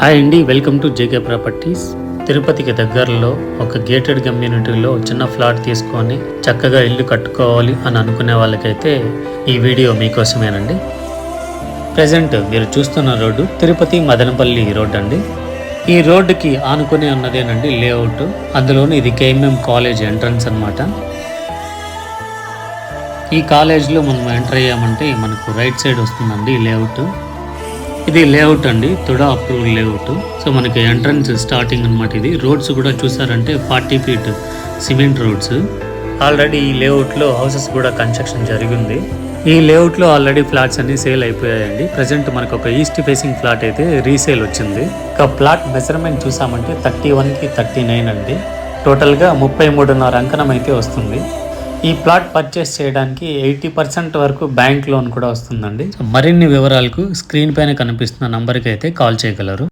Hi అండి welcome to JK properties తిరుపతికి దగ్గరలో ఒక గేటెడ్ కమ్యూనిటీలో చిన్న ఫ్లాట్ తీసుకొని చక్కగా ఇల్లు కట్టుకోవాలి అని అనుకునే వాళ్ళకైతే ఈ వీడియో మీకోసమేనండి. ప్రజెంట్ మీరు చూస్తున్న రోడ్డు తిరుపతి మదనపల్లి రోడ్ అండి. ఈ రోడ్డుకి ఆనుకునే ఉన్నదేనండి లేఅవుట్ అందులోని ఇది కేఎంఎం కాలేజ్ ఎంట్రన్స్ అనమాట ఈ కాలేజ్లో మనం ఎంటర్ అయ్యామంటే మనకు రైట్ సైడ్ వస్తుందండి లేఅవుట్ ఇది లేఅవుట్ అండి తుడా అప్రూవల్ లేఅవుట్ సో మనకి ఎంట్రన్స్ స్టార్టింగ్ అన్నమాట ఇది. రోడ్స్ కూడా చూసారంటే forty feet cement roads already ఈ లేఅవుట్లో హౌసెస్ కూడా కన్స్ట్రక్షన్ జరిగింది. ఈ లేఅవుట్లో ఆల్రెడీ ఫ్లాట్స్ అన్ని సేల్ అయిపోయాయండి. ప్రజెంట్ మనకు ఒక ఈస్ట్ ఫేసింగ్ ఫ్లాట్ అయితే రీసేల్ వచ్చింది. ఒక ప్లాట్ మెజర్మెంట్ చూసామంటే థర్టీ వన్కి థర్టీ నైన్ అండి టోటల్గా ముప్పై మూడున్నర అంకణం అయితే వస్తుంది. ఈ ప్లాట్ పర్చేస్ చేయడానికి ఎయిటీ పర్సెంట్ వరకు బ్యాంక్ లోన్ కూడా వస్తుందండి. మరిన్ని వివరాలకు స్క్రీన్ పైన కనిపిస్తున్న నంబర్కి అయితే కాల్ చేయగలరు.